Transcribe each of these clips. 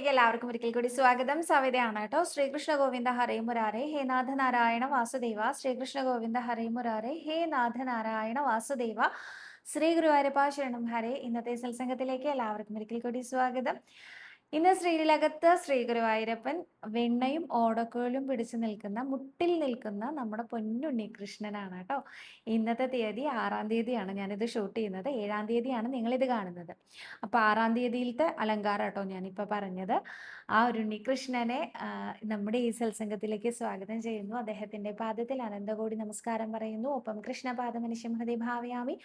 ചാനലിലേക്ക് എല്ലാവർക്കും ഒരിക്കൽ കൂടി സ്വാഗതം. സവിതയാണ് കേട്ടോ. ശ്രീകൃഷ്ണ ഗോവിന്ദ ഹരേ മുരാരേ ഹേ നാഥ നാരായണ വാസുദേവ. ശ്രീകൃഷ്ണ ഗോവിന്ദ ഹരേ മുരാരേ ഹേ നാഥ നാരായണ വാസുദേവ. ശ്രീ ഗുരുവായൂരപ്പ ശരണം ഹരേ. ഇന്നത്തെ സത്സംഗത്തിലേക്ക് എല്ലാവർക്കും ഒരിക്കൽ കൂടി സ്വാഗതം. ഇന്ന് ശ്രീലകത്ത് ശ്രീ ഗുരുവായൂരപ്പൻ വെണ്ണയും ഓടക്കോലും പിടിച്ചു നിൽക്കുന്ന മുട്ടിൽ നിൽക്കുന്ന നമ്മുടെ പൊന്നുണ്ണി കൃഷ്ണനാണ് കേട്ടോ. ഇന്നത്തെ തീയതി ആറാം തീയതിയാണ് ഞാനിത് ഷൂട്ട് ചെയ്യുന്നത്. ഏഴാം തീയതിയാണ് നിങ്ങളിത് കാണുന്നത്. അപ്പോൾ ആറാം തീയതിയിലത്തെ അലങ്കാരം കേട്ടോ ഞാനിപ്പോൾ പറഞ്ഞത്. ആ ഒരു ഉണ്ണികൃഷ്ണനെ നമ്മുടെ ഈ സത്സംഗത്തിലേക്ക് സ്വാഗതം ചെയ്യുന്നു. അദ്ദേഹത്തിന്റെ പാദത്തിൽ അനന്തകോടി നമസ്കാരം പറയുന്നു. ഒപ്പം കൃഷ്ണപാദമനുഷ്യം ഹൃദയ ഭാവയാമി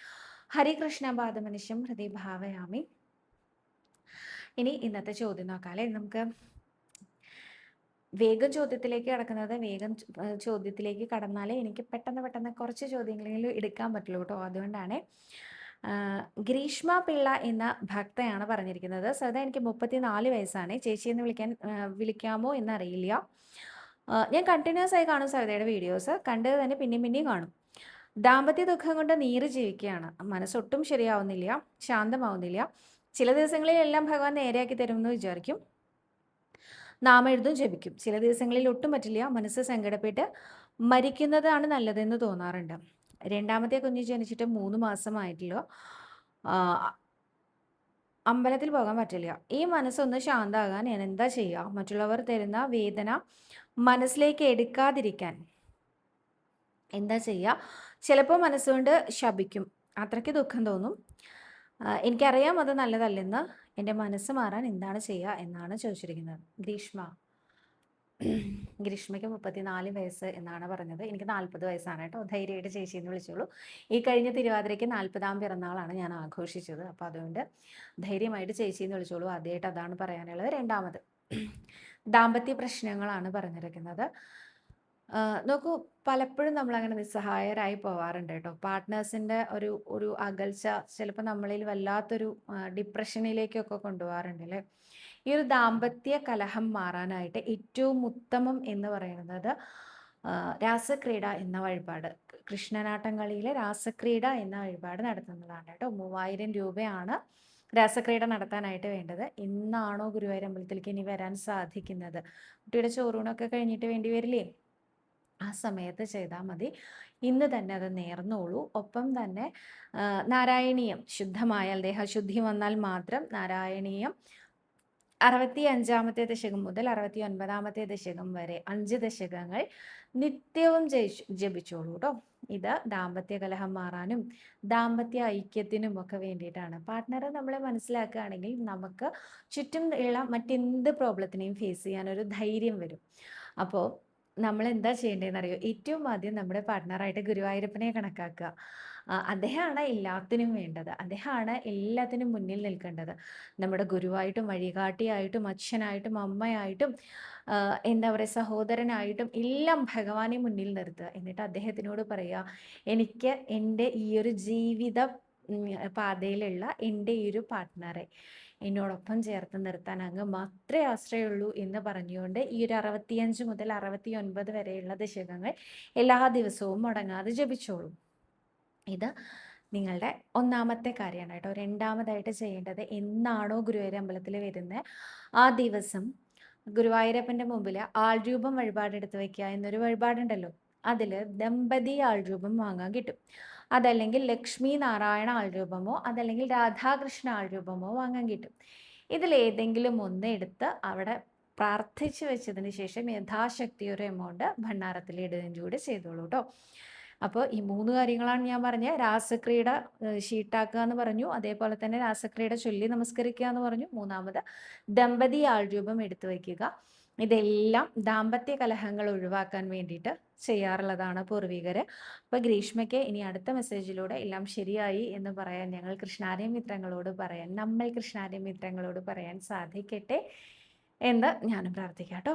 ഹരികൃഷ്ണപാദ മനുഷ്യം ഹൃദയ ഭാവയാമി ഇനി ഇന്നത്തെ ചോദ്യം നോക്കാല്ലേ? നമുക്ക് വേഗം ചോദ്യത്തിലേക്ക് കടക്കുന്നത് വേഗം ചോദ്യത്തിലേക്ക് കടന്നാലേ എനിക്ക് പെട്ടെന്ന് പെട്ടെന്ന് കുറച്ച് ചോദ്യങ്ങളെങ്കിലും എടുക്കാൻ പറ്റുള്ളൂ കേട്ടോ. അതുകൊണ്ടാണ് ഗ്രീഷ്മ പിള്ള എന്ന ഭക്തയാണ് പറഞ്ഞിരിക്കുന്നത്. സദാ എനിക്ക് മുപ്പത്തിനാല് വയസ്സാണ്. ചേച്ചി എന്ന് വിളിക്കാൻ വിളിക്കാമോ എന്നറിയില്ല. ഞാൻ കണ്ടിന്യൂസ് ആയി കാണും സവിതയുടെ വീഡിയോസ്. കണ്ടത് തന്നെ പിന്നെയും പിന്നെയും കാണും. ദാമ്പത്യ ദുഃഖം കൊണ്ട് നീറ് ജീവിക്കുകയാണ്. മനസ്സൊട്ടും ശരിയാവുന്നില്ല. ശാന്തമാവുന്നില്ല. ചില ദിവസങ്ങളിൽ എല്ലാം ഭഗവാൻ നേരെയാക്കി തരുമെന്ന് വിചാരിക്കും. നാം എഴുതും ജപിക്കും. ചില ദിവസങ്ങളിൽ ഒട്ടും പറ്റില്ല. മനസ്സ് സങ്കടപ്പെട്ട് മരിക്കുന്നതാണ് നല്ലതെന്ന് തോന്നാറുണ്ട്. രണ്ടാമത്തെ കുഞ്ഞ് ജനിച്ചിട്ട് മൂന്ന് മാസമായിട്ടില്ലോ അമ്പലത്തിൽ പോകാൻ പറ്റില്ല. ഈ മനസ്സൊന്ന് ശാന്താകാൻ ഞാൻ എന്താ ചെയ്യുക മറ്റുള്ളവർ തരുന്ന വേദന മനസ്സിലേക്ക് എടുക്കാതിരിക്കാൻ എന്താ ചെയ്യുക ചിലപ്പോൾ മനസ്സുകൊണ്ട് ശപിക്കും. അത്രയ്ക്ക് ദുഃഖം തോന്നും. എനിക്കറിയാം അത് നല്ലതല്ലെന്ന്. എന്റെ മനസ്സ് മാറാൻ എന്താണ് ചെയ്യുക എന്നാണ് ചോദിച്ചിരിക്കുന്നത്. ഗ്രീഷ്മ. ഗ്രീഷ്മയ്ക്ക് മുപ്പത്തിനാല് വയസ്സ് എന്നാണ് പറഞ്ഞത്. എനിക്ക് നാൽപ്പത് വയസ്സാണ് കേട്ടോ. ധൈര്യമായിട്ട് ചേച്ചി എന്ന് വിളിച്ചോളൂ. ഈ കഴിഞ്ഞ തിരുവാതിരയ്ക്ക് നാൽപ്പതാം പിറന്നാളാണ് ഞാൻ ആഘോഷിച്ചത്. അപ്പോൾ അതുകൊണ്ട് ധൈര്യമായിട്ട് ചേച്ചി എന്ന് വിളിച്ചോളൂ. ആദ്യമായിട്ട് അതാണ് പറയാനുള്ളത്. രണ്ടാമത് ദാമ്പത്യ പ്രശ്നങ്ങളാണ് പറഞ്ഞിരിക്കുന്നത്. നോക്കൂ പലപ്പോഴും നമ്മൾ അങ്ങനെ നിസ്സഹായരായി പോവാറുണ്ട് കേട്ടോ. പാർട്ട്നേഴ്സിന്റെ ഒരു ഒരു അകൽച്ച ചിലപ്പോൾ നമ്മളിൽ വല്ലാത്തൊരു ഡിപ്രഷനിലേക്കൊക്കെ കൊണ്ടുപോകാറുണ്ട് അല്ലേ? ഈ ഒരു ദാമ്പത്യ കലഹം മാറാനായിട്ട് ഏറ്റവും ഉത്തമം എന്ന് പറയുന്നത് രാസക്രീഡ എന്ന വഴിപാട്. കൃഷ്ണനാട്ടം കളിയിലെ രാസക്രീഡ എന്ന വഴിപാട് നടത്തുന്നതാണ് കേട്ടോ. മൂവായിരം രൂപയാണ് രാസക്രീഡ നടത്താനായിട്ട് വേണ്ടത്. ഇന്നാണോ ഗുരുവായൂർ അമ്പലത്തിലേക്ക് ഇനി വരാൻ സാധിക്കുന്നത്? കുട്ടിയുടെ ചോറൂണൊക്കെ കഴിഞ്ഞിട്ട് വേണ്ടി വരില്ലേ? ആ സമയത്ത് ചെയ്താൽ മതി. ഇന്ന് തന്നെ അത് നേർന്നോളൂ. ഒപ്പം തന്നെ നാരായണീയം ശുദ്ധമായാൽ ദേഹശുദ്ധി വന്നാൽ മാത്രം നാരായണീയം അറുപത്തി അഞ്ചാമത്തെ ദശകം മുതൽ അറുപത്തി ഒൻപതാമത്തെ ദശകം വരെ അഞ്ച് ദശകങ്ങൾ നിത്യവും ജയിച്ചു ജപിച്ചോളൂ കേട്ടോ ഇത് ദാമ്പത്യ കലഹം മാറാനും ദാമ്പത്യ ഐക്യത്തിനും ഒക്കെ വേണ്ടിയിട്ടാണ്. പാർട്ട്ണറെ നമ്മളെ മനസ്സിലാക്കുകയാണെങ്കിൽ നമുക്ക് ചുറ്റും ഉള്ള മറ്റെന്ത് പ്രോബ്ലത്തിനെയും ഫേസ് ചെയ്യാൻ ഒരു ധൈര്യം വരും. അപ്പോൾ നമ്മൾ എന്താ ചെയ്യേണ്ടതെന്ന് അറിയോ ഏറ്റവും ആദ്യം നമ്മുടെ പാർട്ട്ണറായിട്ട് ഗുരുവായൂരപ്പനെ കണക്കാക്കുക. അദ്ദേഹമാണ് എല്ലാത്തിനും വേണ്ടത്. അദ്ദേഹമാണ് എല്ലാത്തിനും മുന്നിൽ നിൽക്കേണ്ടത്. നമ്മുടെ ഗുരുവായിട്ടും വഴികാട്ടിയായിട്ടും അച്ഛനായിട്ടും അമ്മയായിട്ടും എന്താ പറയുക സഹോദരനായിട്ടും എല്ലാം ഭഗവാനെ മുന്നിൽ നിർത്തുക. എന്നിട്ട് അദ്ദേഹത്തിനോട് പറയുക എനിക്ക് എന്റെ ഈ ഒരു ജീവിത പാതയിലുള്ള എന്റെ ഈ ഒരു പാർട്ട്ണറെ എന്നോടൊപ്പം ചേർത്ത് നിർത്താൻ അങ്ങ് മാത്രമേ ആശ്രയമുള്ളൂ എന്ന് പറഞ്ഞുകൊണ്ട് ഈ ഒരു അറുപത്തിയഞ്ച് മുതൽ അറുപത്തി ഒൻപത് വരെയുള്ള ദശകങ്ങൾ എല്ലാ ദിവസവും മുടങ്ങാതെ ജപിച്ചോളൂ. ഇത് നിങ്ങളുടെ ഒന്നാമത്തെ കാര്യമാണ് കേട്ടോ. രണ്ടാമതായിട്ട് ചെയ്യേണ്ടത് എന്നാണോ ഗുരുവായൂർ അമ്പലത്തിൽ വരുന്നത്? ആ ദിവസം ഗുരുവായൂരപ്പന്റെ മുമ്പിൽ ആൾരൂപം വഴിപാടെടുത്ത് വയ്ക്കുക എന്നൊരു വഴിപാടുണ്ടല്ലോ. അതിൽ ദമ്പതി ആൾരൂപം വാങ്ങാൻ കിട്ടും. അതല്ലെങ്കിൽ ലക്ഷ്മി നാരായണ ആൾരൂപമോ അതല്ലെങ്കിൽ രാധാകൃഷ്ണ ആൾരൂപമോ വാങ്ങാൻ കിട്ടും. ഇതിലേതെങ്കിലും ഒന്ന് എടുത്ത് അവിടെ പ്രാർത്ഥിച്ചു വെച്ചതിന് ശേഷം യഥാശക്തി ഒരു എമൗണ്ട് ഭണ്ണാരത്തിൽ ഇടുകയും കൂടി ചെയ്തോളൂ കേട്ടോ അപ്പോൾ ഈ മൂന്ന് കാര്യങ്ങളാണ് ഞാൻ പറഞ്ഞത് രാസക്രീഡ ഷീട്ടാക്കുക എന്ന് പറഞ്ഞു. അതേപോലെ തന്നെ രാസക്രീഡ ചൊല്ലി നമസ്കരിക്കുക എന്ന് പറഞ്ഞു. മൂന്നാമത് ദമ്പതി ആൾരൂപം എടുത്തു വയ്ക്കുക. ഇതെല്ലാം ദാമ്പത്യ കലഹങ്ങൾ ഒഴിവാക്കാൻ വേണ്ടിയിട്ട് ചെയ്യാറുള്ളതാണ് പൂർവികർ അപ്പോൾ ഗ്രീഷ്മയ്ക്ക് ഇനി അടുത്ത മെസ്സേജിലൂടെ എല്ലാം ശരിയായി എന്ന് പറയാൻ ഞങ്ങൾ കൃഷ്ണാര്യ മിത്രങ്ങളോട് പറയാൻ നമ്മൾ കൃഷ്ണാര്യ മിത്രങ്ങളോട് പറയാൻ സാധിക്കട്ടെ എന്ന് ഞാനും പ്രാർത്ഥിക്കാം കേട്ടോ.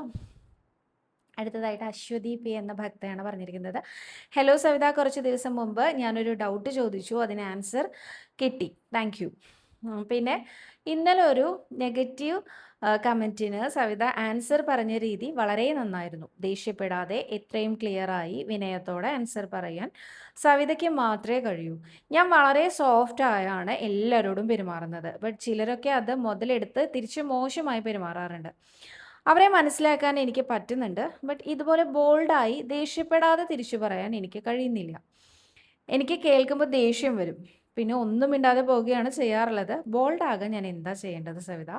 അടുത്തതായിട്ട് അശ്വതി പി എന്ന ഭക്തയാണ് പറഞ്ഞിരിക്കുന്നത്. ഹലോ സവിത കുറച്ച് ദിവസം മുമ്പ് ഞാനൊരു ഡൗട്ട് ചോദിച്ചു. അതിന് ആൻസർ കിട്ടി. താങ്ക് പിന്നെ ഇന്നലെ ഒരു നെഗറ്റീവ് കമന്റിന് സവിത ആൻസർ പറഞ്ഞ രീതി വളരെ നന്നായിരുന്നു. ദേഷ്യപ്പെടാതെ എത്രയും ക്ലിയറായി വിനയത്തോടെ ആൻസർ പറയാൻ സവിതയ്ക്ക് മാത്രമേ കഴിയൂ. ഞാൻ വളരെ സോഫ്റ്റ് ആയാണ് എല്ലാവരോടും പെരുമാറുന്നത്. ബട്ട് ചിലരൊക്കെ അത് മുതലെടുത്ത് തിരിച്ച് മോശമായി പെരുമാറാറുണ്ട്. അവരെ മനസ്സിലാക്കാൻ എനിക്ക് പറ്റുന്നുണ്ട്. ബട്ട് ഇതുപോലെ ബോൾഡായി ദേഷ്യപ്പെടാതെ തിരിച്ചു പറയാൻ എനിക്ക് കഴിയുന്നില്ല. എനിക്ക് കേൾക്കുമ്പോൾ ദേഷ്യം വരും. പിന്നെ ഒന്നും മിണ്ടാതെ പോവുകയാണ് ചെയ്യാറുള്ളത്. ബോൾഡാകാൻ ഞാൻ എന്താ ചെയ്യേണ്ടത് സവിത?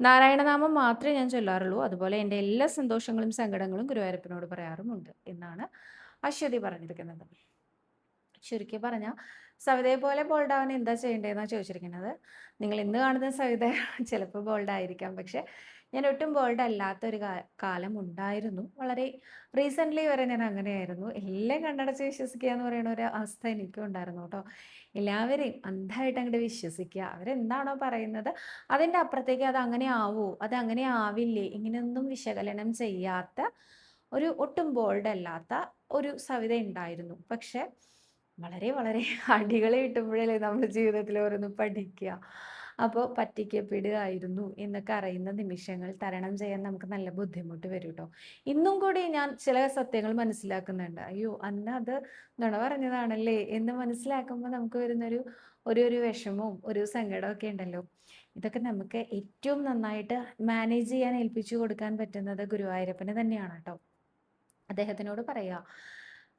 നാരായണനാമം മാത്രമേ ഞാൻ ചൊല്ലാറുള്ളൂ. അതുപോലെ എന്റെ എല്ലാ സന്തോഷങ്ങളും സങ്കടങ്ങളും ഗുരുവായൂരപ്പനോട് പറയാറുമുണ്ട് എന്നാണ് അശ്വതി പറഞ്ഞിരിക്കുന്നത്. ചുരുക്കി പറഞ്ഞാൽ സവിതയെ പോലെ ബോൾഡാവാൻ എന്താ ചെയ്യേണ്ടതെന്നാണ് ചോദിച്ചിരിക്കുന്നത്. നിങ്ങൾ ഇന്ന് കാണുന്ന സവിത ചിലപ്പോൾ ബോൾഡായിരിക്കാം പക്ഷെ ഞാൻ ഒട്ടും ബോൾഡ് അല്ലാത്തൊരു കാലം ഉണ്ടായിരുന്നു. വളരെ റീസെന്റ്ലി വരെ ഞാൻ അങ്ങനെയായിരുന്നു. എല്ലാം കണ്ണടച്ച് വിശ്വസിക്കുക എന്ന് പറയുന്ന ഒരു അവസ്ഥ എനിക്കും ഉണ്ടായിരുന്നു കേട്ടോ. എല്ലാവരെയും അന്ധമായിട്ട് അങ്ങോട്ട് വിശ്വസിക്കുക. അവരെന്താണോ പറയുന്നത്? അതിന്റെ അപ്പുറത്തേക്ക് അത് അങ്ങനെ ആവോ? അത് അങ്ങനെ ആവില്ലേ? ഇങ്ങനെയൊന്നും വിശകലനം ചെയ്യാത്ത ഒരു ഒട്ടും ബോൾഡ് അല്ലാത്ത ഒരു സവിത ഉണ്ടായിരുന്നു. പക്ഷെ വളരെ വളരെ അടികളെ കിട്ടുമ്പോഴല്ലേ നമ്മുടെ ജീവിതത്തിൽ ഓരോന്ന് പഠിക്കുക. അപ്പോൾ പറ്റിക്കപ്പെടുകയായിരുന്നു എന്നൊക്കെ അറിയുന്ന നിമിഷങ്ങൾ തരണം ചെയ്യാൻ നമുക്ക് നല്ല ബുദ്ധിമുട്ട് വരും കേട്ടോ ഇന്നും കൂടി ഞാൻ ചില സത്യങ്ങൾ മനസ്സിലാക്കുന്നുണ്ട്. അയ്യോ അന്ന് അത് നുണ പറഞ്ഞതാണല്ലേ എന്ന് മനസ്സിലാക്കുമ്പോൾ നമുക്ക് വരുന്നൊരു ഒരു ഒരു വിഷമവും ഒരു സങ്കടമൊക്കെ ഉണ്ടല്ലോ. ഇതൊക്കെ നമുക്ക് ഏറ്റവും നന്നായിട്ട് മാനേജ് ചെയ്യാൻ ഏൽപ്പിച്ചു കൊടുക്കാൻ പറ്റുന്നത് ഗുരുവായൂരപ്പന് തന്നെയാണ് കേട്ടോ അദ്ദേഹത്തിനോട് പറയുക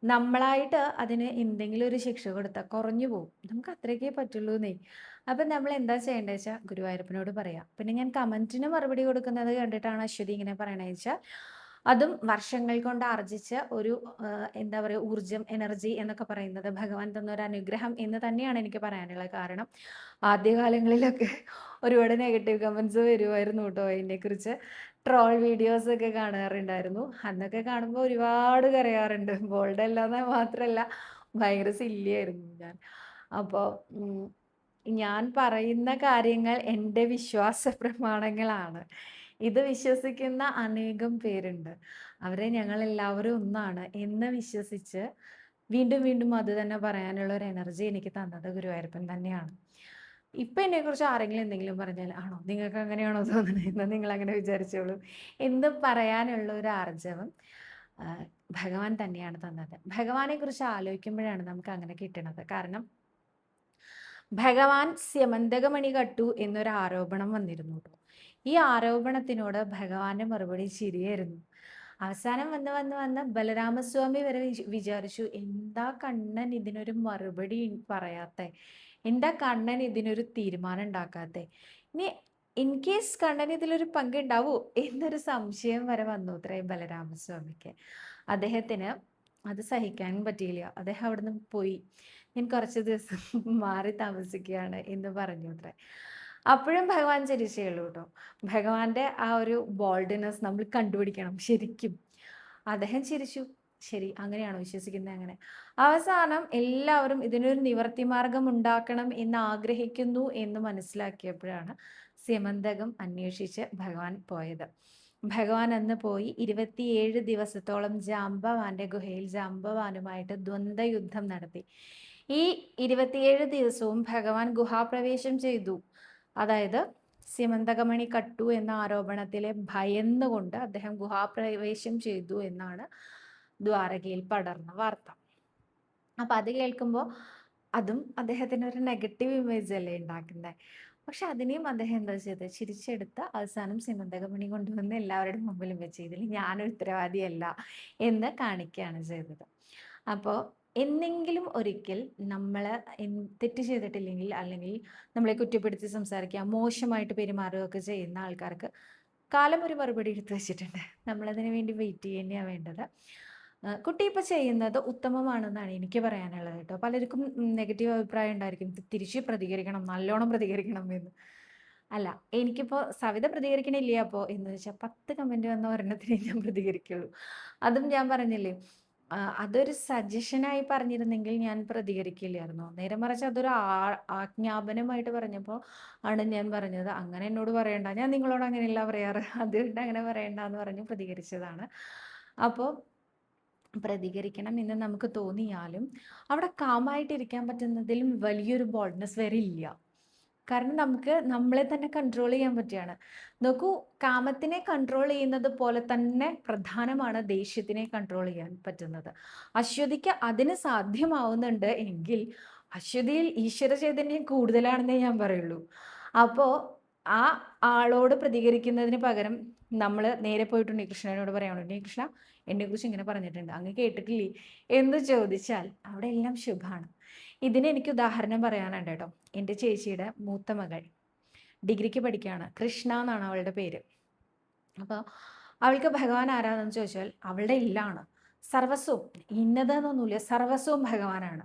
നമ്മളായിട്ട് അതിന് എന്തെങ്കിലും ഒരു ശിക്ഷ കൊടുത്താൽ കുറഞ്ഞു പോകും നമുക്ക് അത്രയൊക്കെ പറ്റുള്ളൂ എന്നേ അപ്പം നമ്മൾ എന്താ ചെയ്യേണ്ടത് വെച്ചാൽ ഗുരുവായൂരപ്പനോട് പറയാം. പിന്നെ ഞാൻ കമന്റിന് മറുപടി കൊടുക്കുന്നത് കണ്ടിട്ടാണ് അശ്വതി ഇങ്ങനെ പറയണത് വെച്ചാൽ അതും വർഷങ്ങൾ കൊണ്ട് ആർജിച്ച ഒരു എന്താ പറയുക ഊർജം എനർജി എന്നൊക്കെ പറയുന്നത് ഭഗവാൻ തന്ന ഒരു അനുഗ്രഹം എന്ന് തന്നെയാണ് എനിക്ക് പറയാനുള്ളത്. കാരണം ആദ്യകാലങ്ങളിലൊക്കെ ഒരുപാട് നെഗറ്റീവ് കമൻസ് വരുമായിരുന്നു കേട്ടോ അതിനെക്കുറിച്ച് ട്രോൾ വീഡിയോസ് ഒക്കെ കാണാറുണ്ടായിരുന്നു. അന്നൊക്കെ കാണുമ്പോൾ ഒരുപാട് കരയാറുണ്ട്. ബോൾഡ് അല്ലാതെ മാത്രമല്ല ഭയങ്കര സില്ലിയായിരുന്നു ഞാൻ. അപ്പോൾ ഞാൻ പറയുന്ന കാര്യങ്ങൾ എന്റെ വിശ്വാസ പ്രമാണങ്ങളാണ് ഇത് വിശ്വസിക്കുന്ന അനേകം പേരുണ്ട്. അവരെ ഞങ്ങൾ എല്ലാവരും ഒന്നാണ് എന്ന് വിശ്വസിച്ച് വീണ്ടും വീണ്ടും അത് തന്നെ പറയാനുള്ള ഒരു എനർജി എനിക്ക് തന്നത് ഗുരുവായൂരപ്പൻ തന്നെയാണ്. ഇപ്പം എന്നെക്കുറിച്ച് ആരെങ്കിലും എന്തെങ്കിലും പറഞ്ഞാൽ ആണോ? നിങ്ങൾക്ക് അങ്ങനെയാണോ തോന്നുന്നത്? എന്ന് നിങ്ങൾ അങ്ങനെ വിചാരിച്ചോളൂ. എന്ന് പറയാനുള്ള ഒരു ആർജവം ഭഗവാൻ തന്നെയാണ് തന്നത്. ഭഗവാനെ കുറിച്ച് ആലോചിക്കുമ്പോഴാണ് നമുക്ക് അങ്ങനെ കിട്ടുന്നത് കാരണം ഭഗവാൻ സ്യമന്തകമണി കട്ടു എന്നൊരു ആരോപണം വന്നിരുന്നു ഈ ആരോപണത്തിനോട് ഭഗവാന്റെ മറുപടി ചിരിയായിരുന്നു. അവസാനം വന്ന് വന്ന് വന്ന് ബലരാമസ്വാമി വരെ വിചാരിച്ചു എന്താ കണ്ണൻ ഇതിനൊരു മറുപടി പറയാത്ത? എന്താ കണ്ണൻ ഇതിനൊരു തീരുമാനം ഉണ്ടാക്കാത്ത? ഇനി ഇൻ കേസ് കണ്ണൻ ഇതിലൊരു പങ്കുണ്ടാവൂ എന്നൊരു സംശയം വരെ വന്നു അത്രേ ബലരാമസ്വാമിക്ക്. അദ്ദേഹത്തിന് അത് സഹിക്കാൻ പറ്റിയില്ല. അദ്ദേഹം അവിടുന്ന് പോയി. ഞാൻ കുറച്ച് ദിവസം മാറി താമസിക്കുകയാണ് എന്ന് പറഞ്ഞു അത്രേ. അപ്പോഴും ഭഗവാൻ ചിരിച്ചേ ഉള്ളൂ കേട്ടോ. ഭഗവാന്റെ ആ ഒരു ബോൾഡ്നെസ് നമ്മൾ കണ്ടുപിടിക്കണം ശരിക്കും. അദ്ദേഹം ചിരിച്ചു. ശരി അങ്ങനെയാണോ വിശ്വസിക്കുന്നത് അങ്ങനെ? അവസാനം എല്ലാവരും ഇതിനൊരു നിവർത്തി മാർഗം ഉണ്ടാക്കണം എന്ന് ആഗ്രഹിക്കുന്നു എന്ന് മനസ്സിലാക്കിയപ്പോഴാണ് സിമന്തകം അന്വേഷിച്ച് ഭഗവാൻ പോയത്. ഭഗവാൻ അന്ന് പോയി ഇരുപത്തിയേഴ് ദിവസത്തോളം ജാമ്പവാന്റെ ഗുഹയിൽ ജാമ്പവാനുമായിട്ട് ദ്വന്ദ്വയുദ്ധം നടത്തി. ഈ ഇരുപത്തിയേഴ് ദിവസവും ഭഗവാൻ ഗുഹാപ്രവേശം ചെയ്തു. അതായത് സിമന്തകമണി കട്ടു എന്ന ആരോപണത്തിലെ ഭയന്നുകൊണ്ട് അദ്ദേഹം ഗുഹാപ്രവേശം ചെയ്തു എന്നാണ് ദ്വാരകയിൽ പടർന്ന വാർത്ത. അപ്പൊ അത് കേൾക്കുമ്പോൾ അതും അദ്ദേഹത്തിന് ഒരു നെഗറ്റീവ് ഇമേജ് അല്ലേ ഉണ്ടാക്കുന്നത് പക്ഷെ അതിനെയും അദ്ദേഹം എന്താ ചെയ്തത്? ചിരിച്ചെടുത്ത് അവസാനം സിമന്തകമണി കൊണ്ടുവന്ന് എല്ലാവരുടെ മുമ്പിലും വെച്ച് ഇതിൽ ഞാനൊരു ഉത്തരവാദിയല്ല എന്ന് കാണിക്കുകയാണ് ചെയ്തത്. അപ്പോൾ എന്നെങ്കിലും ഒരിക്കൽ നമ്മൾ തെറ്റ് ചെയ്തിട്ടില്ലെങ്കിൽ അല്ലെങ്കിൽ നമ്മളെ കുറ്റപ്പെടുത്തി സംസാരിക്കുക മോശമായിട്ട് പെരുമാറുകയൊക്കെ ചെയ്യുന്ന ആൾക്കാർക്ക് കാലം ഒരു മറുപടി എടുത്തു വെച്ചിട്ടുണ്ട്. നമ്മളതിന് വേണ്ടി വെയിറ്റ് ചെയ്യുന്നതാണ് വേണ്ടത്. കുട്ടി ഇപ്പോൾ ചെയ്യുന്നത് ഉത്തമമാണെന്നാണ് എനിക്ക് പറയാനുള്ളത് കേട്ടോ. പലർക്കും നെഗറ്റീവ് അഭിപ്രായം ഉണ്ടായിരിക്കും. തിരിച്ച് പ്രതികരിക്കണം നല്ലോണം പ്രതികരിക്കണം എന്ന്. അല്ല എനിക്കിപ്പോൾ സവിത പ്രതികരിക്കണില്ല അപ്പോൾ എന്ന് വെച്ചാൽ പത്ത് കമന്റ് വന്ന ഒരെണ്ണത്തിനേ ഞാൻ പ്രതികരിക്കുള്ളൂ. അതും ഞാൻ പറഞ്ഞില്ലേ അതൊരു സജഷനായി പറഞ്ഞിരുന്നെങ്കിൽ ഞാൻ പ്രതികരിക്കില്ലായിരുന്നു. നേരെ മറിച്ച് അതൊരു ആജ്ഞാപനമായിട്ട് പറഞ്ഞപ്പോൾ ആണ് ഞാൻ പറഞ്ഞത് അങ്ങനെ എന്നോട് പറയണ്ട ഞാൻ നിങ്ങളോട് അങ്ങനെയല്ല പറയാറ്. അതുകൊണ്ട് അങ്ങനെ പറയണ്ട എന്ന് പറഞ്ഞ് പ്രതികരിച്ചതാണ്. അപ്പോൾ പ്രതികരിക്കണം എന്ന് നമുക്ക് തോന്നിയാലും അവിടെ കാമായിട്ടിരിക്കാൻ പറ്റുന്നതിലും വലിയൊരു ബോൾഡ്നസ് വരെ ഇല്ല. കാരണം നമുക്ക് നമ്മളെ തന്നെ കൺട്രോൾ ചെയ്യാൻ പറ്റുകയാണ് നോക്കൂ കാമത്തിനെ കൺട്രോൾ ചെയ്യുന്നത് പോലെ തന്നെ പ്രധാനമാണ് ദേഷ്യത്തിനെ കൺട്രോൾ ചെയ്യാൻ പറ്റുന്നത്. അശ്വതിക്ക് അതിന് സാധ്യമാവുന്നുണ്ട് എങ്കിൽ അശ്വതിയിൽ ഈശ്വര ചൈതന്യം കൂടുതലാണെന്നേ ഞാൻ പറയുള്ളൂ. അപ്പോൾ ആ ആളോട് പ്രതികരിക്കുന്നതിന് പകരം നമ്മൾ നേരെ പോയിട്ട് ഉണ്ണികൃഷ്ണനോട് പറയാനുള്ളൂ. ഉണ്ണികൃഷ്ണ എന്നെക്കുറിച്ച് ഇങ്ങനെ പറഞ്ഞിട്ടുണ്ട്. അങ്ങ് കേട്ടിട്ടില്ലേ എന്ന് ചോദിച്ചാൽ അവിടെ എല്ലാം ശുഭമാണ് ഇതിന് എനിക്ക് ഉദാഹരണം പറയാനുണ്ട് കേട്ടോ. എന്റെ ചേച്ചിയുടെ മൂത്ത മകൾ ഡിഗ്രിക്ക് പഠിക്കുകയാണ്. കൃഷ്ണ എന്നാണ് അവളുടെ പേര്. അപ്പോൾ അവൾക്ക് ഭഗവാൻ ആരാണെന്ന് ചോദിച്ചാൽ അവളുടെ ഇല്ലാണ്. സർവസ്വവും ഇന്നതെന്നൊന്നുമില്ല സർവസ്വവും ഭഗവാനാണ്.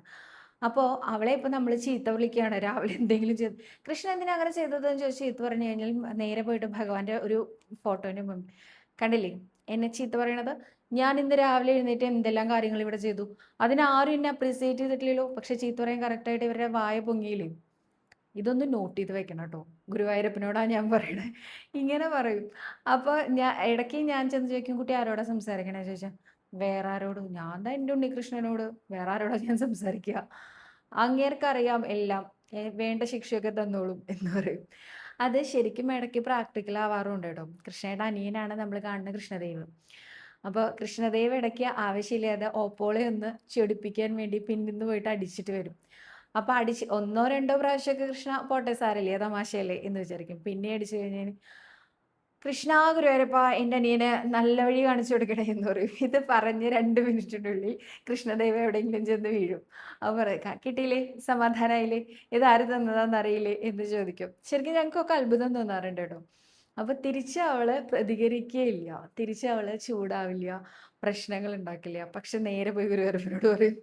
അപ്പോൾ അവളെ ഇപ്പം നമ്മൾ ചീത്ത വിളിക്കുകയാണ്. രാവിലെ എന്തെങ്കിലും ചെയ്ത് കൃഷ്ണൻ എന്തിനാ അങ്ങനെ ചെയ്തതെന്ന് ചോദിച്ച് ചീത്ത പറഞ്ഞു കഴിഞ്ഞാൽ നേരെ പോയിട്ട് ഭഗവാന്റെ ഒരു ഫോട്ടോന്റെ മുമ്പ് കണ്ടില്ലേ? എന്നെ ചീത്ത പറയണത്? ഞാൻ ഇന്ന് രാവിലെ എഴുന്നേറ്റ് എന്തെല്ലാം കാര്യങ്ങൾ ഇവിടെ ചെയ്തു? അതിനാരും എന്നെ അപ്രീസിയേറ്റ് ചെയ്തിട്ടില്ലല്ലോ. പക്ഷെ ചീത്ത പറയാൻ കറക്റ്റായിട്ട് ഇവരുടെ വായ പൊങ്ങിയില്ലേ? ഇതൊന്ന് നോട്ട് ചെയ്ത് വെക്കണം കേട്ടോ. ഗുരുവായൂരപ്പനോടാണ് ഞാൻ പറയണേ. ഇങ്ങനെ പറയും. അപ്പോൾ ഞാൻ ഇടയ്ക്ക് ഞാൻ ചെന്ന് ചോദിക്കും കുട്ടി ആരോടാ സംസാരിക്കണേ? ചോദിച്ചാൽ വേറെ ആരോടും. ഞാൻ തന്നെ എന്റെ ഉണ്ണികൃഷ്ണനോട് വേറെ ആരോടാ ഞാൻ സംസാരിക്കുക അങ്ങേർക്കറിയാം എല്ലാം. വേണ്ട ശിക്ഷയൊക്കെ തന്നോളും. എന്ന് പറയും. അത് ശരിക്കും ഇടയ്ക്ക് പ്രാക്ടിക്കൽ ആവാറുണ്ട് കേട്ടോ. കൃഷ്ണയുടെ അനിയനാണ് നമ്മൾ കാണുന്ന കൃഷ്ണദേവ്. അപ്പോൾ കൃഷ്ണദേവ് ഇടയ്ക്ക് ആവശ്യമില്ലാതെ ഓപ്പോളെ ഒന്ന് ചെടിപ്പിക്കാൻ വേണ്ടി പിന്നിന്ന് പോയിട്ട് അടിച്ചിട്ട് വരും. അപ്പോൾ അടിച്ച് ഒന്നോ രണ്ടോ പ്രാവശ്യമൊക്കെ കൃഷ്ണ പോട്ടെ സാരല്ലേ തമാശയല്ലേ എന്ന് വിചാരിക്കും. പിന്നെ അടിച്ചു കഴിഞ്ഞാൽ കൃഷ്ണ ഗുരുവരപ്പ എന്റെ അനിയനെ നല്ല വഴി കാണിച്ചു കൊടുക്കണേ എന്ന് പറയും. ഇത് പറഞ്ഞ് രണ്ട് മിനിറ്റിനുള്ളിൽ കൃഷ്ണദേവ എവിടെയെങ്കിലും ചെന്ന് വീഴും. അവർ കിട്ടിയില്ലേ സമാധാനമായില്ലേ ഇത് ആര് തന്നതാന്ന് അറിയില്ലേ എന്ന് ചോദിക്കും. ശരിക്കും ഞങ്ങൾക്കൊക്കെ അത്ഭുതം തോന്നാറുണ്ട് കേട്ടോ. അപ്പോൾ തിരിച്ച് അവൾ പ്രതികരിക്കുകയില്ല തിരിച്ച് അവൾ ചൂടാവില്ല പ്രശ്നങ്ങൾ ഉണ്ടാക്കില്ല പക്ഷെ നേരെ പോയി ഗുരുവായൂരപ്പനോട് പറയും.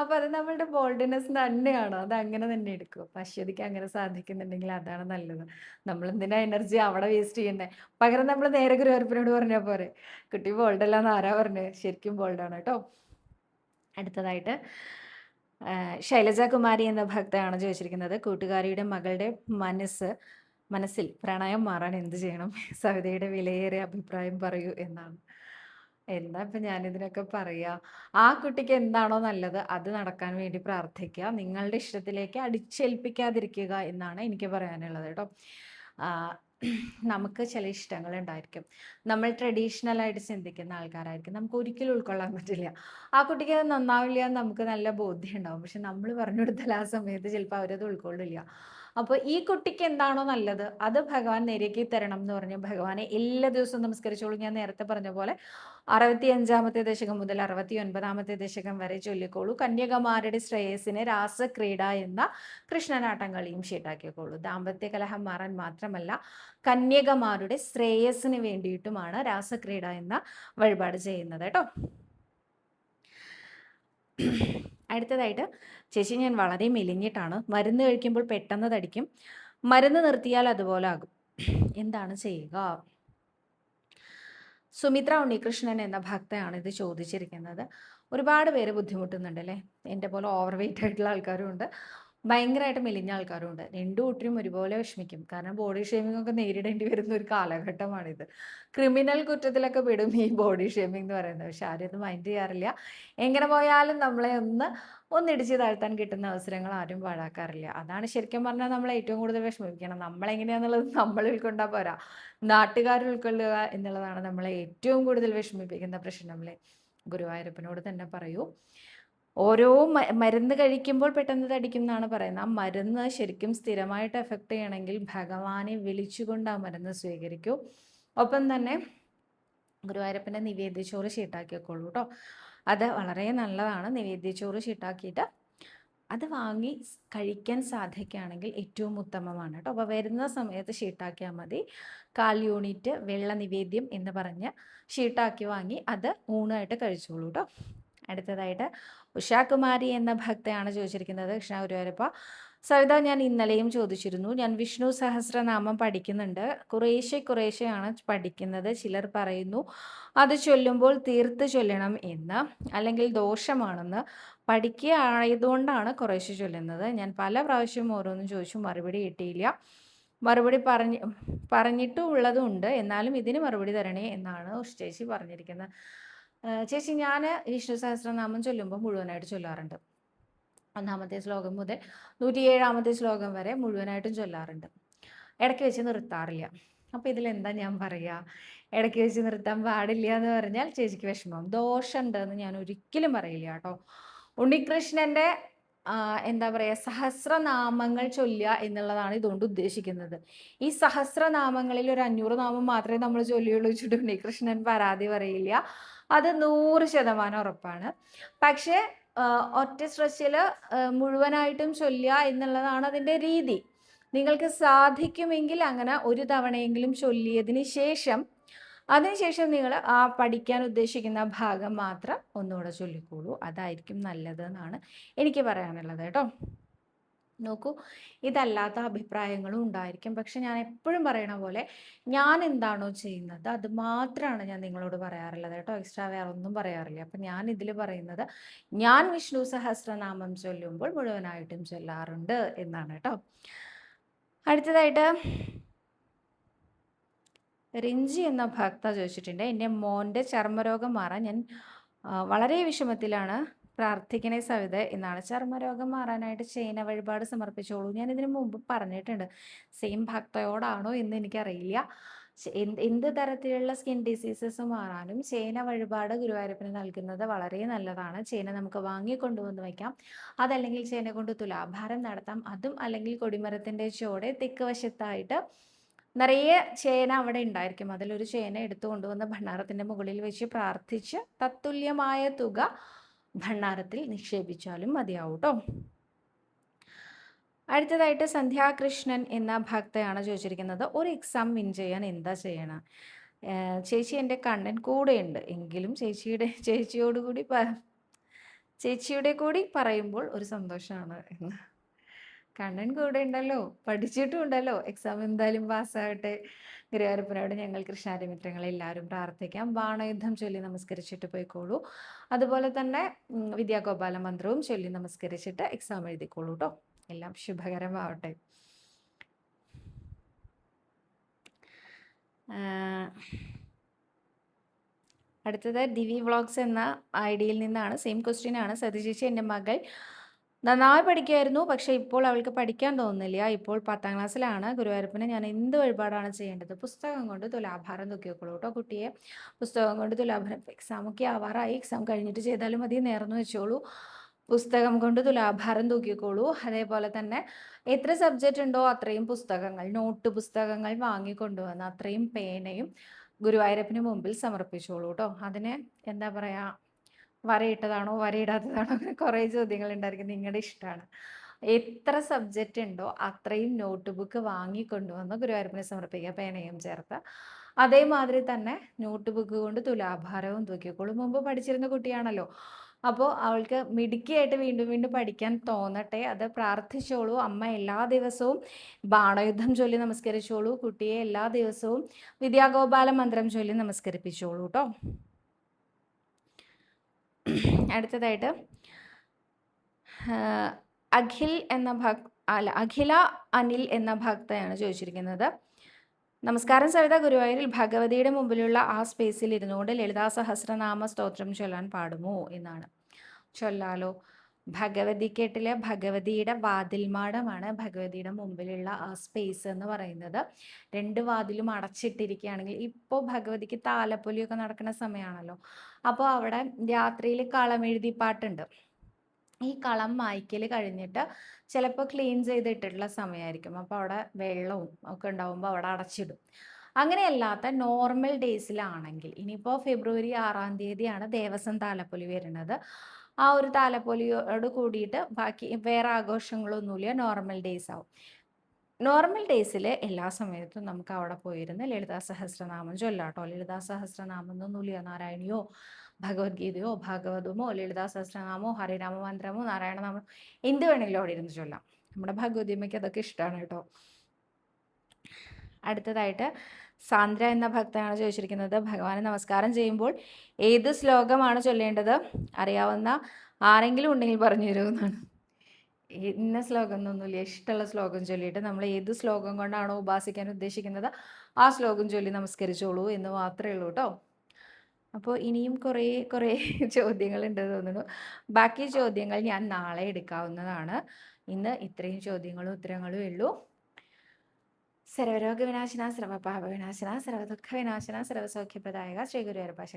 അപ്പോൾ അത് നമ്മളുടെ ബോൾഡ്നെസ് തന്നെയാണ്. അത് അങ്ങനെ തന്നെ എടുക്കും. അപ്പം അശ്വതിക്ക് അങ്ങനെ സാധിക്കുന്നുണ്ടെങ്കിൽ അതാണ് നല്ലത്. നമ്മൾ എന്തിനാ എനർജി അവിടെ വേസ്റ്റ് ചെയ്യുന്നത് പകരം നമ്മൾ നേരെ ഗുരുവായൂരപ്പനോട് പറഞ്ഞാൽ പോരെ? കുട്ടി ബോൾഡ് അല്ല എന്ന് ആരാ പറഞ്ഞത് ശരിക്കും ബോൾഡാണ് കേട്ടോ. അടുത്തതായിട്ട് ശൈലജ കുമാരി എന്ന ഭക്തയാണ് ചോദിച്ചിരിക്കുന്നത്. കൂട്ടുകാരിയുടെ മകളുടെ മനസ്സ് മനസ്സിൽ പ്രണയം മാറാൻ എന്ത് ചെയ്യണം? സവിതയുടെ വിലയേറിയ അഭിപ്രായം പറയൂ എന്നാണ്. എന്താ ഇപ്പം ഞാനിതിനൊക്കെ പറയുക ആ കുട്ടിക്ക് എന്താണോ നല്ലത് അത് നടക്കാൻ വേണ്ടി പ്രാർത്ഥിക്കുക. നിങ്ങളുടെ ഇഷ്ടത്തിലേക്ക് അടിച്ചേൽപ്പിക്കാതിരിക്കുക എന്നാണ് എനിക്ക് പറയാനുള്ളത് കേട്ടോ. നമുക്ക് ചില ഇഷ്ടങ്ങൾ ഉണ്ടായിരിക്കും. നമ്മൾ ട്രഡീഷണൽ ആയിട്ട് ചിന്തിക്കുന്ന ആൾക്കാരായിരിക്കും. നമുക്ക് ഒരിക്കലും ഉൾക്കൊള്ളാൻ പറ്റില്ല. ആ കുട്ടിക്ക് അത് നന്നാവില്ല എന്ന് നമുക്ക് നല്ല ബോധ്യം ഉണ്ടാവും. പക്ഷെ നമ്മൾ പറഞ്ഞു കൊടുത്താൽ ആ സമയത്ത് ചിലപ്പോൾ അവരത് ഉൾക്കൊള്ളില്ല. അപ്പോൾ ഈ കുട്ടിക്ക് എന്താണോ നല്ലത് അത് ഭഗവാൻ നേരേക്ക് തരണം എന്ന് പറഞ്ഞു ഭഗവാനെ എല്ലാ ദിവസവും നമസ്കരിച്ചോളൂ. ഞാൻ നേരത്തെ പറഞ്ഞ പോലെ അറുപത്തി അഞ്ചാമത്തെ ദശകം മുതൽ അറുപത്തി ഒൻപതാമത്തെ ദശകം വരെ ചൊല്ലിക്കോളൂ. കന്യകമാരുടെ ശ്രേയസിനെ രാസക്രീഡ എന്ന കൃഷ്ണനാട്ടം കളിയും ഷീട്ടാക്കിക്കോളൂ ദാമ്പത്യ കലഹം മാറാൻ മാത്രമല്ല കന്യകമാരുടെ ശ്രേയസിന് വേണ്ടിയിട്ടുമാണ് രാസക്രീഡ എന്ന വഴിപാട് ചെയ്യുന്നത് കേട്ടോ. അടുത്തതായിട്ട് ചേച്ചി ഞാൻ വളരെ മെലിഞ്ഞിട്ടാണ്. മരുന്ന് കഴിക്കുമ്പോൾ പെട്ടെന്ന് തടിക്കും. മരുന്ന് നിർത്തിയാൽ അതുപോലെ ആകും. എന്താണ് ചെയ്യുക? സുമിത്ര ഉണ്ണികൃഷ്ണൻ എന്ന ഭക്തയാണ് ഇത് ചോദിച്ചിരിക്കുന്നത്. ഒരുപാട് പേര് ബുദ്ധിമുട്ടുന്നുണ്ട് അല്ലേ? എന്റെ പോലെ ഓവർ വെയിറ്റ് ആയിട്ടുള്ള ആൾക്കാരും ഉണ്ട്. ഭയങ്കരമായിട്ട് മെലിഞ്ഞ ആൾക്കാരും ഉണ്ട് രണ്ടു കൂട്ടരും ഒരുപോലെ വിഷമിക്കും. കാരണം ബോഡി ഷേമിംഗ് ഒക്കെ നേരിടേണ്ടി വരുന്ന ഒരു കാലഘട്ടമാണിത്. ക്രിമിനൽ കുറ്റത്തിലൊക്കെ പെടും ഈ ബോഡി ഷേമിംഗ് എന്ന് പറയുന്നത്. പക്ഷെ ആരും അത് മൈൻഡ് ചെയ്യാറില്ല. എങ്ങനെ പോയാലും നമ്മളെ ഒന്ന് ഒന്നിടിച്ച് താഴ്ത്താൻ കിട്ടുന്ന അവസരങ്ങൾ ആരും പാഴാക്കാറില്ല. അതാണ് ശരിക്കും പറഞ്ഞാൽ നമ്മളെ ഏറ്റവും കൂടുതൽ വിഷമിപ്പിക്കണം നമ്മളെങ്ങനെയാന്നുള്ളത് നമ്മൾ ഉൾക്കൊണ്ടാൽ പോരാ. നാട്ടുകാർ ഉൾക്കൊള്ളുക എന്നുള്ളതാണ് നമ്മളെ ഏറ്റവും കൂടുതൽ വിഷമിപ്പിക്കുന്ന പ്രശ്നം. നമ്മളെ ഗുരുവായൂരപ്പനോട് തന്നെ പറയൂ. ഓരോ മരുന്ന് കഴിക്കുമ്പോൾ പെട്ടെന്ന് തടിക്കും എന്നാണ് പറയുന്നത്. ആ മരുന്ന് ശരിക്കും സ്ഥിരമായിട്ട് എഫക്റ്റ് ചെയ്യണമെങ്കിൽ ഭഗവാനെ വിളിച്ചുകൊണ്ട് ആ മരുന്ന് സ്വീകരിക്കൂ. ഒപ്പം തന്നെ ഗുരുവായൂരപ്പന്റെ നിവേദ്യച്ചോറ് ചീട്ടാക്കിയൊക്കെയുള്ളൂ കേട്ടോ അത് വളരെ നല്ലതാണ്. നിവേദ്യച്ചോറ് ഷീട്ടാക്കിയിട്ട് അത് വാങ്ങി കഴിക്കാൻ സാധിക്കുകയാണെങ്കിൽ ഏറ്റവും ഉത്തമമാണ് കേട്ടോ അപ്പോൾ വരുന്ന സമയത്ത് ഷീട്ടാക്കിയാൽ മതി. കാൽ യൂണിറ്റ് വെള്ള നിവേദ്യം എന്ന് പറഞ്ഞ് ഷീട്ടാക്കി വാങ്ങി അത് ഊണായിട്ട് കഴിച്ചോളൂ കേട്ടോ അടുത്തതായിട്ട് ഉഷാകുമാരി എന്ന ഭക്തയാണ് ചോദിച്ചിരിക്കുന്നത്. കൃഷ്ണ ഗുരുവായൂരപ്പ സവിത ഞാൻ ഇന്നലെയും ചോദിച്ചിരുന്നു. ഞാൻ വിഷ്ണു സഹസ്രനാമം പഠിക്കുന്നുണ്ട്. കുറേശ്ശെ കുറേശ്ശെയാണ് പഠിക്കുന്നത്. ചിലർ പറയുന്നു അത് ചൊല്ലുമ്പോൾ തീർത്ത് ചൊല്ലണം എന്ന്. അല്ലെങ്കിൽ ദോഷമാണെന്ന് പഠിക്കുക ആയതുകൊണ്ടാണ് കുറേശ്ശെ ചൊല്ലുന്നത്. ഞാൻ പല പ്രാവശ്യം ഓരോന്നും ചോദിച്ചു മറുപടി കിട്ടിയില്ല. മറുപടി പറഞ്ഞ് പറഞ്ഞിട്ടും ഉള്ളതും ഉണ്ട് എന്നാലും ഇതിന് മറുപടി തരണേ എന്നാണ് ചേച്ചി പറഞ്ഞിരിക്കുന്നത്. ചേച്ചി ഞാൻ വിഷ്ണു സഹസ്രനാമം ചൊല്ലുമ്പോൾ മുഴുവനായിട്ട് ചൊല്ലാറുണ്ട്. ഒന്നാമത്തെ ശ്ലോകം മുതൽ നൂറ്റിയേഴാമത്തെ ശ്ലോകം വരെ മുഴുവനായിട്ടും ചൊല്ലാറുണ്ട്. ഇടയ്ക്ക് വെച്ച് നിർത്താറില്ല. അപ്പോൾ ഇതിലെന്താ ഞാൻ പറയുക ഇടയ്ക്ക് വെച്ച് നിർത്താൻ പാടില്ല എന്ന് പറഞ്ഞാൽ ചേച്ചിക്ക് വിഷമം. ദോഷമുണ്ട് എന്ന് ഞാൻ ഒരിക്കലും പറയില്ല കേട്ടോ. ഉണ്ണികൃഷ്ണന്റെ എന്താ പറയുക സഹസ്രനാമങ്ങൾ ചൊല്ലുക എന്നുള്ളതാണ് ഇതുകൊണ്ട് ഉദ്ദേശിക്കുന്നത്. ഈ സഹസ്രനാമങ്ങളിൽ ഒരു അഞ്ഞൂറ് നാമം മാത്രമേ നമ്മൾ ചൊല്ലിയുള്ളൂ വെച്ചിട്ട് ഉണ്ണികൃഷ്ണൻ പരാതി പറയില്ല. അത് നൂറ് ശതമാനം ഉറപ്പാണ്. പക്ഷേ ഒറ്റ സ്ട്രെച്ചിൽ മുഴുവനായിട്ടും ചൊല്ലുക എന്നുള്ളതാണ് അതിന്റെ രീതി. നിങ്ങൾക്ക് സാധിക്കുമെങ്കിൽ അങ്ങനെ ഒരു തവണയെങ്കിലും ചൊല്ലിയതിന് ശേഷം അതിനുശേഷം നിങ്ങൾ ആ പഠിക്കാൻ ഉദ്ദേശിക്കുന്ന ഭാഗം മാത്രം ഒന്നുകൂടെ ചൊല്ലിക്കോളൂ. അതായിരിക്കും നല്ലത് എന്നാണ് എനിക്ക് പറയാനുള്ളത് കേട്ടോ. നോക്കൂ. ഇതല്ലാത്ത അഭിപ്രായങ്ങളും ഉണ്ടായിരിക്കും. പക്ഷെ ഞാൻ എപ്പോഴും പറയണ പോലെ ഞാൻ എന്താണോ ചെയ്യുന്നത് അത് മാത്രമാണ് ഞാൻ നിങ്ങളോട് പറയാറുള്ളത് കേട്ടോ. എക്സ്ട്രാ വേറെ ഒന്നും പറയാറില്ല. അപ്പം ഞാൻ ഇതിൽ പറയുന്നത് ഞാൻ വിഷ്ണു സഹസ്രനാമം ചൊല്ലുമ്പോൾ മുഴുവനായിട്ടും ചൊല്ലാറുണ്ട് എന്നാണ് കേട്ടോ. അടുത്തതായിട്ട് റിഞ്ചി എന്ന ഭക്ത ചോദിച്ചിട്ടുണ്ട്. എന്റെ മോന്റെ ചർമ്മരോഗം മാറാൻ ഞാൻ വളരെ വിഷമത്തിലാണ്. പ്രാർത്ഥിക്കണേ സവിത എന്നാണ് ചർമ്മരോഗം മാറാനായിട്ട് ചേന വഴിപാട് സമർപ്പിച്ചോളൂ. ഞാൻ ഇതിനു മുമ്പ് പറഞ്ഞിട്ടുണ്ട്. സെയിം ഭക്തയോടാണോ എന്ന് എനിക്കറിയില്ല. എന്ത് തരത്തിലുള്ള സ്കിൻ ഡിസീസസ് മാറാനും ചേന വഴിപാട് ഗുരുവായൂരപ്പന് നൽകുന്നത് വളരെ നല്ലതാണ്. ചേന നമുക്ക് വാങ്ങിക്കൊണ്ടുവന്ന് വയ്ക്കാം. അതല്ലെങ്കിൽ ചേന കൊണ്ട് തുലാഭാരം നടത്താം. അതും അല്ലെങ്കിൽ കൊടിമരത്തിന്റെ ചുവടെ തെക്ക് വശത്തായിട്ട് നിറയെ ചേന അവിടെ ഉണ്ടായിരിക്കും. അതിലൊരു ചേന എടുത്തു കൊണ്ടുവന്ന് മുകളിൽ വെച്ച് പ്രാർത്ഥിച്ച് തത്തുല്യമായ തുക ഭണ്ഡാരത്തിൽ നിക്ഷേപിച്ചാലും മതിയാവും കേട്ടോ അടുത്തതായിട്ട് സന്ധ്യാകൃഷ്ണൻ എന്ന ഭക്തയാണ് ചോദിച്ചിരിക്കുന്നത്. ഒരു എക്സാം വിൻ ചെയ്യാൻ എന്താ ചെയ്യണം? ചേച്ചി എന്റെ കണ്ണൻ കൂടെയുണ്ട്. എങ്കിലും ചേച്ചിയുടെ ചേച്ചിയോട് കൂടി ചേച്ചിയുടെ കൂടി പറയുമ്പോൾ ഒരു സന്തോഷമാണ് എന്ന്. കണ്ണൻ കൂടെ ഉണ്ടല്ലോ പഠിച്ചിട്ടും ഉണ്ടല്ലോ. എക്സാം എന്തായാലും പാസ്സാകട്ടെ ഗുരുവായൂരപ്പനോട് ഞങ്ങൾ കൃഷ്ണാരിമിത്രങ്ങളെ എല്ലാവരും പ്രാർത്ഥിക്കാം. ബാണയുദ്ധം ചൊല്ലി നമസ്കരിച്ചിട്ട് പോയിക്കോളൂ. അതുപോലെ തന്നെ വിദ്യാഗോപാല മന്ത്രവും ചൊല്ലി നമസ്കരിച്ചിട്ട് എക്സാം എഴുതിക്കോളൂ കേട്ടോ എല്ലാം ശുഭകരമാവട്ടെ. അടുത്തത് ദിവി വ്ളോഗ്സ് എന്ന ഐ ഡിയിൽ നിന്നാണ് സെയിം ക്വസ്റ്റ്യൻ ആണ്. സതീശേഷി എന്റെ മകൾ നന്നായി പഠിക്കുമായിരുന്നു പക്ഷേ ഇപ്പോൾ അവൾക്ക് പഠിക്കാൻ തോന്നുന്നില്ല. ഇപ്പോൾ പത്താം ക്ലാസ്സിലാണ്. ഗുരുവായൂരപ്പനെ ഞാൻ എന്ത് വഴിപാടാണ് ചെയ്യേണ്ടത്? പുസ്തകം കൊണ്ട് തുലാഭാരം തൂക്കിയോളൂ കേട്ടോ കുട്ടിയെ. പുസ്തകം കൊണ്ട് തുലാഭാരം എക്സാമൊക്കെ ആവാറായി. എക്സാം കഴിഞ്ഞിട്ട് ചെയ്താലും മതി. നേർന്നു വെച്ചോളൂ. പുസ്തകം കൊണ്ട് തുലാഭാരം തൂക്കിക്കോളൂ അതേപോലെ തന്നെ എത്ര സബ്ജക്റ്റ് ഉണ്ടോ അത്രയും പുസ്തകങ്ങൾ നോട്ട് പുസ്തകങ്ങൾ വാങ്ങിക്കൊണ്ടുവന്ന് അത്രയും പേനയും ഗുരുവായൂരപ്പന് മുമ്പിൽ സമർപ്പിച്ചോളൂ കേട്ടോ. അതിന് എന്താ പറയുക വരയിട്ടതാണോ വരയിടാത്തതാണോ അങ്ങനെ കുറേ ചോദ്യങ്ങൾ ഉണ്ടായിരിക്കും നിങ്ങളുടെ ഇഷ്ടമാണ് എത്ര സബ്ജക്റ്റ് ഉണ്ടോ അത്രയും നോട്ട് ബുക്ക് വാങ്ങിക്കൊണ്ടുവന്ന് ഗുരുവായൂരപ്പനെ സമർപ്പിക്കുക. പേനയും ചേർത്ത്. അതേമാതിരി തന്നെ നോട്ട് ബുക്ക് കൊണ്ട് തുലാഭാരവും തൂക്കിക്കോളും. മുമ്പ് പഠിച്ചിരുന്ന കുട്ടിയാണല്ലോ. അപ്പോൾ അവൾക്ക് മിടുക്കിയായിട്ട് വീണ്ടും വീണ്ടും പഠിക്കാൻ തോന്നട്ടെ. അത് പ്രാർത്ഥിച്ചോളൂ. അമ്മ എല്ലാ ദിവസവും ബാണയുദ്ധം ചൊല്ലി നമസ്കരിച്ചോളൂ. കുട്ടിയെ എല്ലാ ദിവസവും വിദ്യാഗോപാല മന്ത്രം ചൊല്ലി നമസ്കരിപ്പിച്ചോളൂ കേട്ടോ അടുത്തതായിട്ട് അഖിൽ എന്ന ഭക് അല്ല അഖില അനിൽ എന്ന ഭക്തയാണ് ചോദിച്ചിരിക്കുന്നത്. നമസ്കാരം സവിത ഗുരുവായൂരിൽ ഭഗവതിയുടെ മുമ്പിലുള്ള ആ സ്പേസിൽ ഇരുന്നുകൊണ്ട് ലളിതാ സഹസ്രനാമ സ്തോത്രം ചൊല്ലാൻ പാടുമോ എന്നാണ്. ചൊല്ലാലോ. ഭഗവതിക്കെട്ടിലെ ഭഗവതിയുടെ വാതിൽമാടമാണ് ഭഗവതിയുടെ മുമ്പിലുള്ള ആ സ്പേസ് എന്ന് പറയുന്നത്. രണ്ട് വാതിലും അടച്ചിട്ടിരിക്കുകയാണെങ്കിൽ ഇപ്പോൾ ഭഗവതിക്ക് താലപ്പൊലിയൊക്കെ നടക്കുന്ന സമയമാണല്ലോ അപ്പോൾ അവിടെ രാത്രിയിൽ കളമെഴുതി പാട്ടുണ്ട്. ഈ കളം മായ്ക്കൽ കഴിഞ്ഞിട്ട് ചിലപ്പോൾ ക്ലീൻ ചെയ്തിട്ടുള്ള സമയമായിരിക്കും അപ്പോൾ അവിടെ വെള്ളവും ഒക്കെ ഉണ്ടാകുമ്പോൾ അവിടെ അടച്ചിടും. അങ്ങനെയല്ലാത്ത നോർമൽ ഡേയ്സിലാണെങ്കിൽ ഇനിയിപ്പോൾ ഫെബ്രുവരി ആറാം തീയതിയാണ് ദേവസ്വം താലപ്പൊലി വരുന്നത്. ആ ഒരു താലപ്പൊലിയോട് കൂടിയിട്ട് ബാക്കി വേറെ ആഘോഷങ്ങളൊന്നുമില്ല. നോർമൽ ഡേയ്സ് ആവും. നോർമൽ ഡേയ്സിൽ എല്ലാ സമയത്തും നമുക്ക് അവിടെ പോയിരുന്ന് ലളിതാ സഹസ്രനാമം ചൊല്ലാട്ടോ. ലളിതാ സഹസ്രനാമം എന്നൊന്നുമില്ല നാരായണിയോ ഭഗവത്ഗീതയോ ഭാഗവതമോ ലളിതാ സഹസ്രനാമോ ഹരിനാമ മന്ത്രമോ നാരായണനാമോ എന്ത് വേണമെങ്കിലും അവിടെ ഇരുന്ന് ചൊല്ലാം. നമ്മുടെ ഭഗവതിയമ്മയ്ക്ക് അതൊക്കെ ഇഷ്ടമാണ് കേട്ടോ. അടുത്തതായിട്ട് സാന്ദ്ര എന്ന ഭക്തനാണ് ചോദിച്ചിരിക്കുന്നത്. ഭഗവാനെ നമസ്കാരം ചെയ്യുമ്പോൾ ഏത് ശ്ലോകമാണ് ചൊല്ലേണ്ടത്? അറിയാവുന്ന ആരെങ്കിലും ഉണ്ടെങ്കിൽ പറഞ്ഞു തരുമെന്നാണ് ഇന്ന ശ്ലോകം എന്നൊന്നുമില്ല ഇഷ്ടമുള്ള ശ്ലോകം ചൊല്ലിയിട്ട് നമ്മൾ ഏത് ശ്ലോകം കൊണ്ടാണോ ഉപാസിക്കാൻ ഉദ്ദേശിക്കുന്നത് ആ ശ്ലോകം ചൊല്ലി നമസ്കരിച്ചോളൂ എന്ന് മാത്രമേ ഉള്ളൂ കേട്ടോ. അപ്പോൾ ഇനിയും കുറേ കുറേ ചോദ്യങ്ങളുണ്ട് തോന്നുന്നു. ബാക്കി ചോദ്യങ്ങൾ ഞാൻ നാളെ എടുക്കാവുന്നതാണ്. ഇന്ന് ഇത്രയും ചോദ്യങ്ങളും ഉത്തരങ്ങളും ഉള്ളൂ. సర్వరోగ వినాశన సర్వ పాప వినాశన సర్వ దుఃఖ వినాశన సర్వ సౌఖ్యప్రదాయగా శ్రీ గురు ఏర్పాటు